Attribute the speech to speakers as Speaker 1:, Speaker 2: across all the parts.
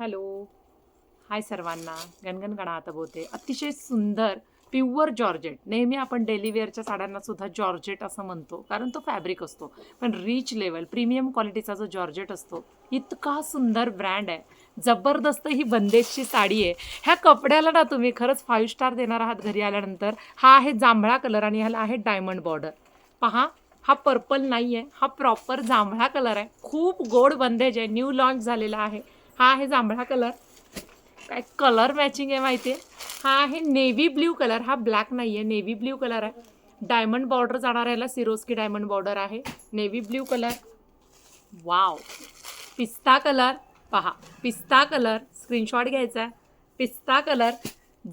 Speaker 1: Hello. हाय सर्वांना. गणगण आता बोलते. अतिशय सुंदर प्युअर जॉर्जेट. नेहमी आपण डेली वेअरच्या साड्यांना सुद्धा जॉर्जेट असं म्हणतो. कारण तो फॅब्रिक असतो. पण रिच लेवल प्रीमियम क्वालिटीचा जो जॉर्जेट असतो इतका सुंदर ब्रँड आहे. जबरदस्त ही बंदेजची साडी आहे. ह्या कपड्याला ना तुम्ही खरंच फाईव्ह स्टार देणार आहात घरी आल्यानंतर. हा आहे जांभळा कलर आणि ह्याला आहे डायमंड बॉर्डर पहा हा पर्पल नाही आहे हा प्रॉपर जांभळा कलर आहे. खूप गोड बंदेज आहे. न्यू लॉन्च झालेला आहे. हा आहे जांभळा कलर. काय कलर मॅचिंग आहे माहिती आहे हा आहे नेव्ही ब्ल्यू कलर हा ब्लॅक नाही आहे नेव्ही ब्ल्यू कलर आहे. डायमंड बॉर्डर जाणार याला सिरोस्की डायमंड बॉर्डर आहे. नेव्ही ब्ल्यू कलर वाव पिस्ता कलर पहा पिस्ता कलर स्क्रीनशॉट घ्यायचा. आहे पिस्ता कलर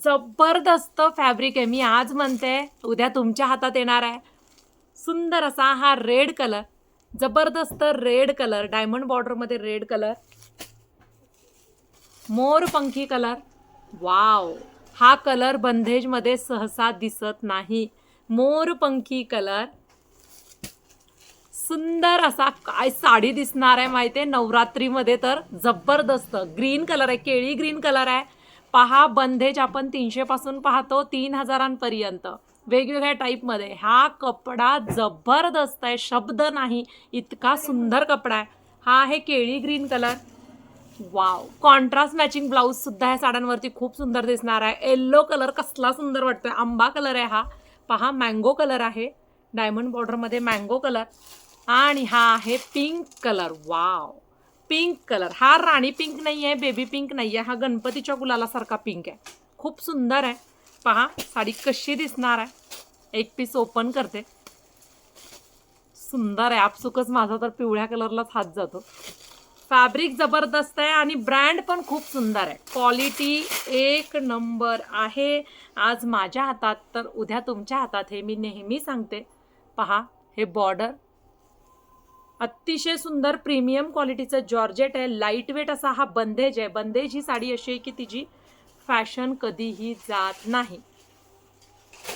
Speaker 1: जबरदस्त फॅब्रिक आहे. मी आज म्हणते उद्या तुमच्या हातात येणार आहे. सुंदर असा हा रेड कलर जबरदस्त रेड कलर डायमंड बॉर्डरमध्ये रेड कलर मोरपंखी कलर? वाव. हा कलर बंधेजमध्ये सहसा दिसत नाही. मोरपंखी कलर? सुंदर असा काय साडी दिसणार आहे माहिती आहे नवरात्रीमध्ये तर जबरदस्त. ग्रीन कलर आहे केळी ग्रीन कलर आहे. पहा बंधेज आपण तीनशेपासून पाहतो तीन हजारांपर्यंत. वेगवेगळ्या टाईपमध्ये. हा कपडा जबरदस्त आहे शब्द नाही इतका सुंदर कपडा आहे. हा आहे केळी green colour. Wow contrast matching blouse सुद्धा ह्या साड्यांवरती खूप सुंदर दिसणार आहे. येल्लो कलर कसला सुंदर वाटतोय. आंबा कलर आहे हा. पहा मँगो कलर आहे. डायमंड बॉर्डरमध्ये मँगो कलर आणि हा आहे pink colour wow pink colour हा राणी पिंक नाही आहे बेबी पिंक नाही आहे हा गणपतीच्या गुलालासारखा पिंक आहे. खूप सुंदर आहे. पहा साडी कशी दिसणार आहे. एक पीस ओपन करते. सुंदर आहे. आपसुकच माझा तर पिवळ्या कलरलाच हात जातो. फॅब्रिक जबरदस्त आहे आणि ब्रँड पण खूप सुंदर आहे. क्वालिटी एक नंबर आहे. आज माझ्या हातात तर उद्या तुमच्या हातात हे मी नेहमी सांगते. पहा हे बॉर्डर अतिशय सुंदर प्रीमियम क्वालिटीचं जॉर्जेट आहे. लाइट वेट असा हा बंदेज आहे. बंदेज ही साडी अशी आहे की तिची फॅशन कधीही जात नाही.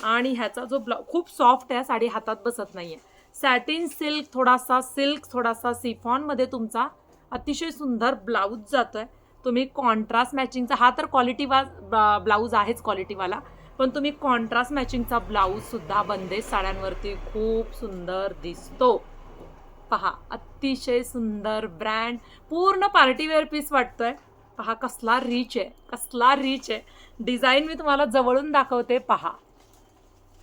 Speaker 1: आणि ह्याचा जो ब्लाउ खूप सॉफ्ट आहे. साडी हातात बसत नाही आहे सॅटिन सिल्क थोडासा सिल्क थोडासा सिफॉनमध्ये तुमचा अतिशय सुंदर ब्लाऊज जातो आहे तुम्ही कॉन्ट्रास्ट मॅचिंगचा हा तर क्वालिटी वा ब्लाऊज आहेच क्वालिटीवाला पण तुम्ही कॉन्ट्रास्ट मॅचिंगचा ब्लाऊजसुद्धा बंदेज साड्यांवरती खूप सुंदर दिसतो. पहा अतिशय सुंदर ब्रँड पूर्ण पार्टीवेअर पीस वाटतो आहे पहा कसला रिच आहे कसला रिच आहे. डिझाईन मी तुम्हाला जवळून दाखवते पहा.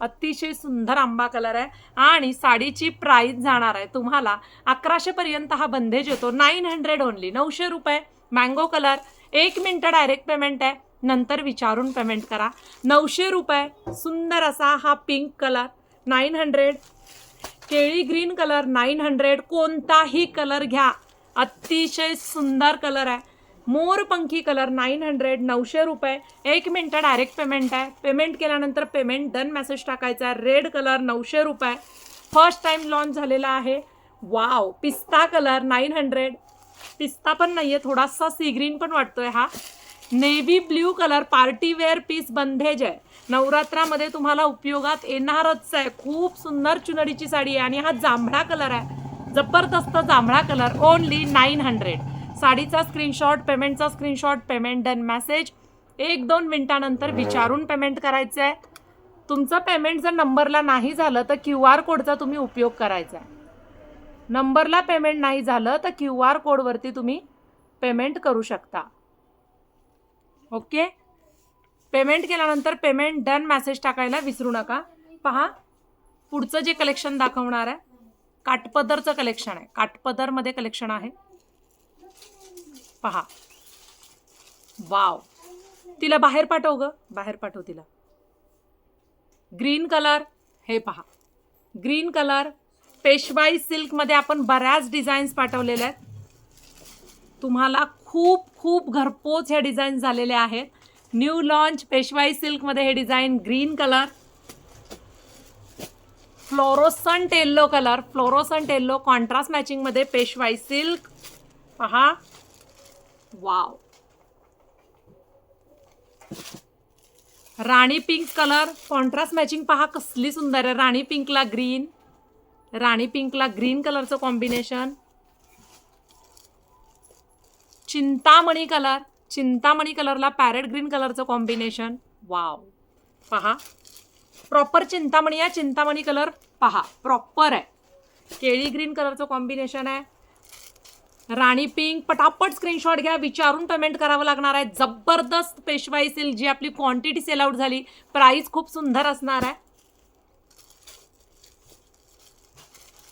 Speaker 1: अतिशय सुंदर आंबा कलर आहे. आणि साडीची प्राईस जाणार आहे. तुम्हाला अकराशेपर्यंत हा बंदेज येतो. नाईन हंड्रेड ओनली नऊशे रुपये. मँगो कलर एक मिनटं डायरेक्ट पेमेंट आहे. नंतर विचारून पेमेंट करा. नऊशे रुपये. सुंदर असा हा पिंक कलर नाईन हंड्रेड केळी ग्रीन कलर नाईन हंड्रेड कोणताही कलर घ्या. अतिशय सुंदर कलर आहे. मोरपंखी कलर नाईन हंड्रेड नऊशे रुपये. एक मिनटं डायरेक्ट पेमेंट आहे. पेमेंट केल्यानंतर पेमेंट डन मेसेज टाकायचा आहे. रेड कलर नऊशे रुपये. फर्स्ट टाईम लॉन्च झालेला आहे. वाव पिस्ता कलर नाईन हंड्रेड पिस्ता पण नाही आहे थोडासा सी ग्रीन पण वाटतोय हा. Navy blue colour party wear piece बंधेज आहे. नवरात्रामध्ये तुम्हाला उपयोगात येणारच आहे. खूप सुंदर चुनडीची साडी आहे आणि हा जांभळा कलर आहे. जबरदस्त जांभळा कलर ओनली नाईन हंड्रेड साडीचा स्क्रीनशॉट पेमेंटचा स्क्रीनशॉट पेमेंट डन मेसेज एक दोन मिनिटानंतर विचारून पेमेंट करायचं आहे तुमचं पेमेंट जर नंबरला नाही झालं तर क्यू आर कोडचा तुम्ही उपयोग करायचा आहे नंबरला पेमेंट नाही झालं तर क्यू आर कोडवरती तुम्ही पेमेंट करू शकता. ओके पेमेंट केल्यानंतर पेमेंट डन मेसेज टाकायला विसरू नका. पहा पुढचं जे कलेक्शन दाखवणार आहे काटपदरचं कलेक्शन आहे. काटपदरमध्ये कलेक्शन आहे. पहा. वाव. तिला बाहेर पाठव ग. बाहेर पाठव तिला. ग्रीन कलर हे पहा. ग्रीन कलर पेशवाई सिल्कमध्ये आपण बऱ्याच डिझाईन्स पाठवलेल्या आहेत. तुम्हाला खूप खूप घरपोच ह्या डिझाईन झालेल्या आहेत. न्यू लॉन्च पेशवाई सिल्कमध्ये हे design green colour. Fluorescent yellow colour. Fluorescent yellow contrast मॅचिंगमध्ये Peshwai silk. पहा. वाव. राणी पिंक कलर कॉन्ट्रास्ट मॅचिंग पहा कसली सुंदर आहे. राणी पिंकला ग्रीन राणी पिंकला ग्रीन कलरचं कॉम्बिनेशन चिंतामणी कलर चिंतामणी कलरला पॅरेट ग्रीन कलरचं कॉम्बिनेशन वाव. पहा. प्रॉपर चिंतामणी आहे चिंतामणी कलर पहा. प्रॉपर आहे. केळी ग्रीन कलरचं कॉम्बिनेशन आहे. राणी पिंक पटापट स्क्रीनशॉट घ्या विचारून पेमेंट करावं लागणार आहे. जबरदस्त पेशवाई सेल जी आपली क्वांटिटी सेल आउट झाली प्राइस खूप सुंदर असणार आहे.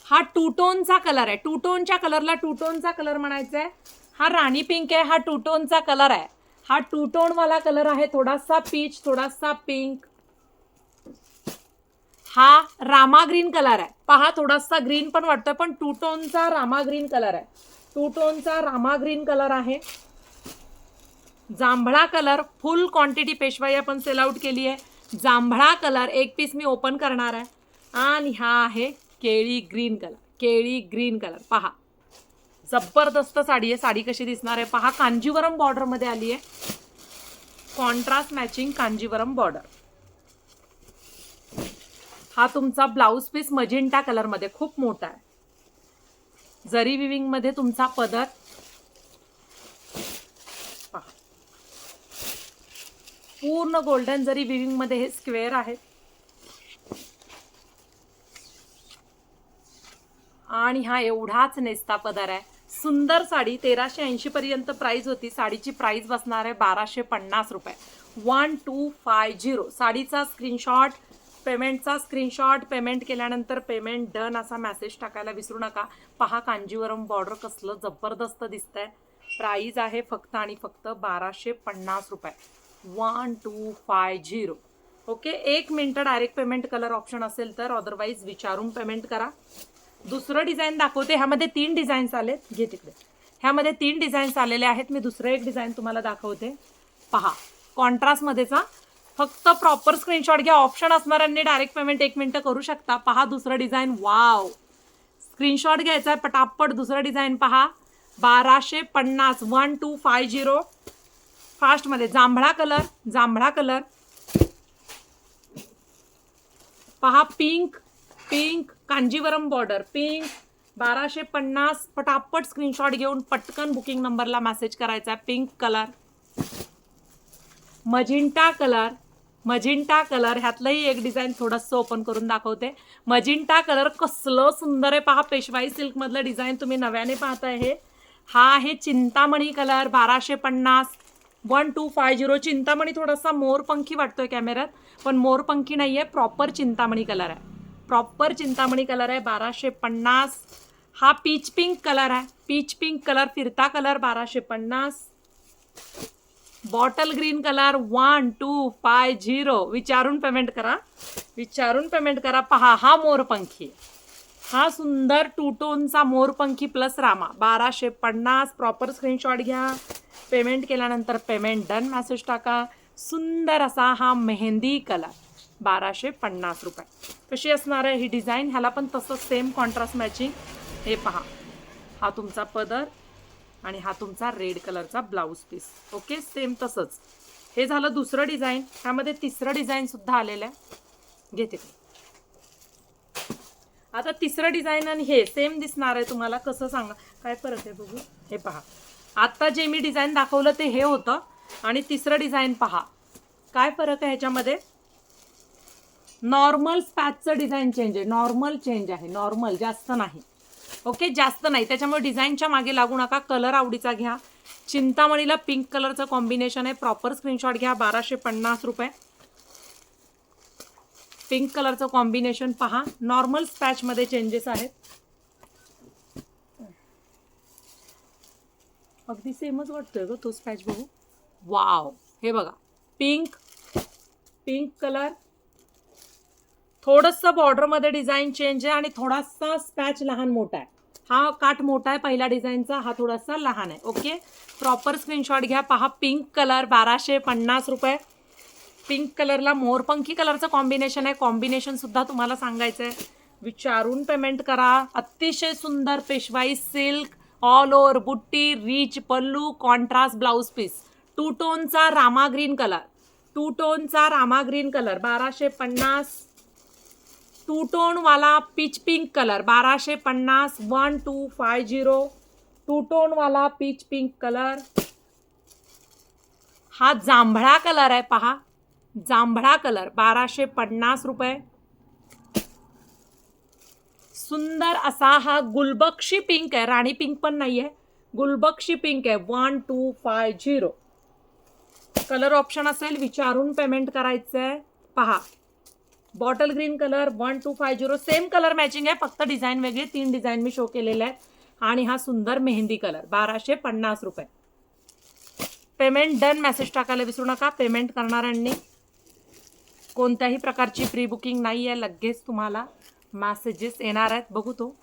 Speaker 1: हा टू टोनचा कलर आहे. टू टोनच्या कलरला टू टोनचा कलर म्हणायचा आहे हा राणी पिंक आहे हा टू टोनचा कलर आहे. हा टू टोन वाला कलर आहे थोडासा पीच थोडासा पिंक हा रामा ग्रीन कलर आहे. पहा थोडासा ग्रीन पण वाटतोय पण टू टोनचा रामा ग्रीन कलर आहे. टू टोनचा रामा ग्रीन कलर आहे. जांभळा कलर फुल क्वांटिटी पेशवाई आपण सेल आउट केली आहे. जांभळा कलर एक पीस मी ओपन करणार आहे. आणि हा आहे केळी ग्रीन कलर केळी ग्रीन कलर पहा. जबरदस्त साडी आहे. साडी कशी दिसणार आहे? पहा कांजीवरम बॉर्डरमध्ये आली आहे. कॉन्ट्रास्ट मॅचिंग कांजीवरम बॉर्डर हा तुमचा ब्लाऊज पीस मजिंटा कलरमध्ये खूप मोठा आहे. जरी विविंगमध्ये तुमचा पदर पूर्ण गोल्डन जरी विविंगमध्ये हे स्क्वेअर आहेत आणि हा एवढाच नेस्ता पदर आहे. सुंदर साडी तेराशे ऐंशी पर्यंत प्राइस होती. साडीची प्राइस बसणार आहे बाराशे पन्नास रुपये. वन टू फाय झिरो साडीचा स्क्रीनशॉट पेमेंटचा स्क्रीनशॉट पेमेंट केल्यानंतर पेमेंट डन असा मेसेज टाकायला विसरू नका. पहा कांजीवरम बॉर्डर कसलं जबरदस्त दिसतंय. प्राईज आहे फक्त आणि फक्त बाराशे पन्नास रुपये. One two five zero okay एक मिनटं डायरेक्ट पेमेंट कलर ऑप्शन असेल तर अदरवाईज विचारून पेमेंट करा. दुसरं डिझाईन दाखवते. ह्यामध्ये तीन डिझाईन्स आलेत. घे तिकडे. ह्यामध्ये तीन डिझाईन्स आलेले आहेत. मी दुसरं एक डिझाईन तुम्हाला दाखवते. पहा. कॉन्ट्रास्टमध्येचा फक्त प्रॉपर स्क्रीनशॉट घ्या. ऑप्शन असणाऱ्यांनी डायरेक्ट पेमेंट एक मिनटं करू शकता. पहा दुसरं डिझाईन वाव स्क्रीनशॉट घ्यायचा आहे. पटापट दुसरं डिझाईन पहा. बाराशे पन्नास. वन टू फाय झिरो फास्टमध्ये जांभळा कलर जांभळा कलर पहा pink pink Kanjeevaram border pink बाराशे पन्नास. पटापट स्क्रीनशॉट घेऊन पटकन बुकिंग नंबरला मेसेज करायचा आहे. Pink colour magenta colour magenta colour ह्यातलंही एक डिझाईन थोडंसं ओपन करून दाखवते. मजिंटा कलर कसलं सुंदर आहे पहा पेशवाई सिल्कमधलं डिझाईन तुम्ही नव्याने पाहताय हे. हा आहे चिंतामणी कलर बाराशे पन्नास. One two five zero Chintamani थोडासा मोरपंखी वाटतोय कॅमेऱ्यात पण मोरपंखी नाही आहे प्रॉपर चिंतामणी कलर आहे. प्रॉपर चिंतामणी कलर आहे बाराशे पन्नास. हा पीच पिंक कलर आहे. पीच पिंक कलर फिरता कलर बाराशे पन्नास. Bottle green colour one two five zero विचारून पेमेंट करा. विचारून पेमेंट करा. पहा हा मोरपंखी. हा सुंदर टूटोनचा मोरपंखी प्लस रामा. बाराशे पन्नास प्रॉपर स्क्रीनशॉट घ्या. पेमेंट केल्यानंतर पेमेंट डन मॅसेज टाका. सुंदर असा हा मेहंदी कलर बाराशे पन्नास रुपये. कशी असणार आहे ही डिझाईन ह्याला पण तसं सेम कॉन्ट्रास्ट मॅचिंग हे पहा. हा तुमचा पदर. आणि हा तुमचा रेड कलरचा ब्लाऊज पीस. ओके? सेम तसंच. हे झालं दुसरं डिझाईन. ह्यामध्ये तिसरं डिझाईन सुद्धा आलेलं आहे. घेते आता तिसरं डिझाईन आणि हे सेम दिसणार आहे तुम्हाला. कसं सांगा? काय फरक आहे बघू? हे पहा. आत्ता जे मी डिझाईन दाखवलं ते हे होतं. आणि तिसरं डिझाईन पहा. काय फरक आहे ह्याच्यामध्ये? नॉर्मल स्पॅचचं डिझाईन चेंज आहे. नॉर्मल चेंज आहे. नॉर्मल जास्त नाही. ओके जास्त नाही. त्याच्यामुळे डिझाईनच्या मागे लागू नका. कलर आवडीचा घ्या. चिंतामणीला पिंक कलरचं कॉम्बिनेशन आहे. प्रॉपर स्क्रीनशॉट घ्या. बाराशे पन्नास रुपये. पिंक कलरचं कॉम्बिनेशन पहा. नॉर्मल स्पॅचमध्ये चेंजेस आहेत. अगदी सेमच वाटतोय ग तो स्पॅच बघू. वाव. हे बघा. Pink pink colour. थोडंसं बॉर्डरमध्ये डिझाईन चेंज आहे आणि थोडासा स्पॅच लहान मोठा आहे. हा काठ मोठा आहे पहिल्या डिझाईनचा हा थोडासा लहान आहे. ओके? प्रॉपर स्क्रीनशॉट घ्या. पहा पिंक कलर बाराशे पन्नास रुपये. पिंक कलरला मोरपंखी कलरचं कॉम्बिनेशन आहे. कॉम्बिनेशनसुद्धा तुम्हाला सांगायचं आहे विचारून पेमेंट करा. अतिशय सुंदर पेशवाई सिल्क ऑल ओव्हर बुट्टी rich pallu contrast blouse piece two टोनचा Rama green colour two टोनचा रामा ग्रीन कलर बाराशे पन्नास. टू टोनवाला पीच पिंक कलर बाराशे पन्नास one two five zero. Two टोनवाला peach pink colour. हा जांभळा कलर आहे पहा. जांभळा कलर बाराशे पन्नास रुपये. सुंदर असा हा गुलबक्षी पिंक आहे राणी पिंक पण नाही आहे गुलबक्षी पिंक आहे one two five zero. Colour option असेल विचारून पेमेंट करायचं आहे पहा. Bottle green colour one two five zero same colour matching आहे. फक्त डिझाईन वेगळी तीन डिझाईन मी शो केलेले आहेत. आणि हा सुंदर मेहंदी कलर बाराशे पन्नास रुपये. पेमेंट डन मेसेज टाकायला विसरू नका. पेमेंट करणाऱ्यांनी कोणत्याही प्रकारची प्री बुकिंग नाही आहे लगेच तुम्हाला मॅसेजेस येणार आहेत. बघू तो.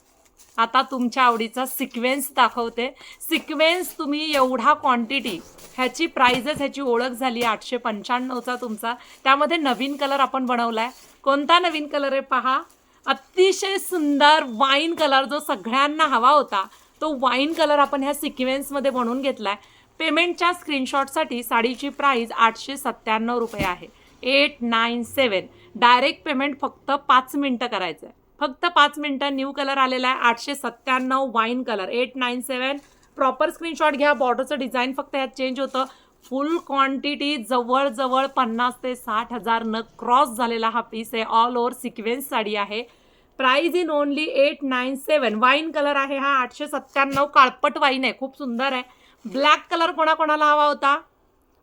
Speaker 1: आता तुमच्या आवडीचा सिक्वेन्स दाखवते. सिक्वेन्स तुम्ही एवढा क्वांटिटी ह्याची प्राइजेस ह्याची ओळख झाली आठशे पंच्याण्णवचा तुमचा. त्यामध्ये नवीन कलर आपण बनवला आहे कोणता नवीन कलर आहे पहा? अतिशय सुंदर वाईन कलर जो सगळ्यांना हवा होता तो वाईन कलर आपण ह्या सिक्वेन्समध्ये बनवून घेतला आहे पेमेंटच्या स्क्रीनशॉटसाठी साडीची प्राईज आठशे सत्त्याण्णव रुपये आहे. Eight nine seven direct payment फक्त पाच मिनटं करायचं आहे फक्त पाच मिनटं न्यू कलर आलेला आहे आठशे सत्त्याण्णव wine colour eight nine seven proper screenshot घ्या बॉर्डरचं डिझाईन फक्त यात चेंज होतं. फुल क्वांटिटी जवळजवळ पन्नास ते साठ हजार न क्रॉस झालेला हा पीस आहे. ऑल ओव्हर सिक्वेन्स साडी आहे. Price in only eight nine seven wine colour आहे हा आठशे सत्त्याण्णव. काळपट वाईन आहे. खूप सुंदर आहे. ब्लॅक कलर कोणाकोणाला हवा होता?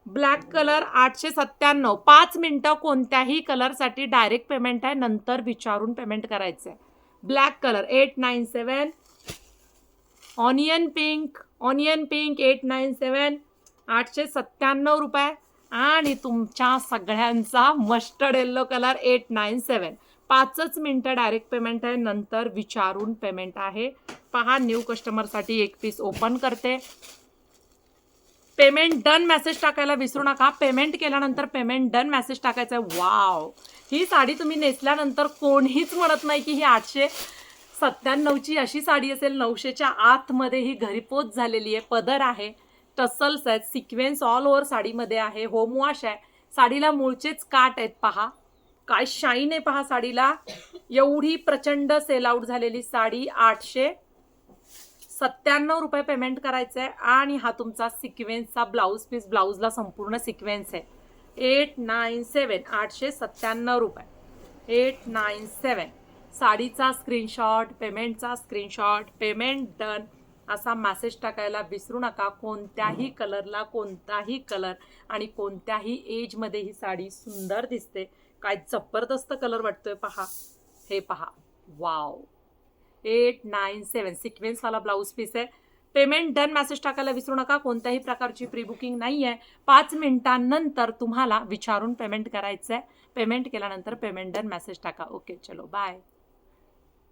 Speaker 1: ब्लॅक कलर आठशे सत्त्याण्णव. पाच मिनटं कोणत्याही कलरसाठी डायरेक्ट पेमेंट आहे. नंतर विचारून पेमेंट करायचं आहे black colour eight nine seven. Onion pink onion pink eight nine seven. आठशे सत्त्याण्णव रुपये. आणि तुमच्या सगळ्यांचा mustard yellow colour eight nine seven. पाचच मिनटं डायरेक्ट पेमेंट आहे. नंतर विचारून पेमेंट आहे. पहा न्यू कस्टमरसाठी एक पीस ओपन करते. पेमेंट डन मेसेज टाकायला विसरू नका. पेमेंट केल्यानंतर पेमेंट डन मेसेज टाकायचा आहे. वाव. ही साडी तुम्ही नेसल्यानंतर कोणीच म्हणत नाही की ही आठशे सत्त्याण्णवची अशी साडी असेल. नऊशेच्या आतमध्ये ही घरीपोच झालेली आहे. पदर आहे. टसल्स आहेत. सिक्वेन्स ऑल ओव्हर साडीमध्ये आहे. होमवॉश आहे. साडीला मूळचेच काट आहेत. पहा. काय शाईन आहे पहा साडीला. एवढी प्रचंड सेल आउट झालेली साडी. आठशे सत्त्याण्णव रुपये पेमेंट करायचं आहे आणि हा तुमचा सिक्वेन्सचा ब्लाऊज पीस ब्लाऊजला संपूर्ण सिक्वेन्स आहे. एट नाईन सेवन आठशे सत्त्याण्णव रुपये. एट नाईन सेवन साडीचा स्क्रीनशॉट पेमेंटचा स्क्रीनशॉट पेमेंट डन असा मॅसेज टाकायला विसरू नका. कोणत्याही कलरला कोणताही कलर आणि कोणत्याही एजमध्ये ही साडी सुंदर दिसते. काय जबरदस्त कलर वाटतोय पहा. हे पहा. Wow eight nine seven. सिक्वेन्सवाला blouse piece आहे. पेमेंट डन मेसेज टाकायला विसरू नका. कोणत्याही प्रकारची प्री बुकिंग नाही आहे पाच मिनिटांनंतर तुम्हाला विचारून पेमेंट करायचं आहे पेमेंट केल्यानंतर पेमेंट डन मेसेज टाका. ओके चलो बाय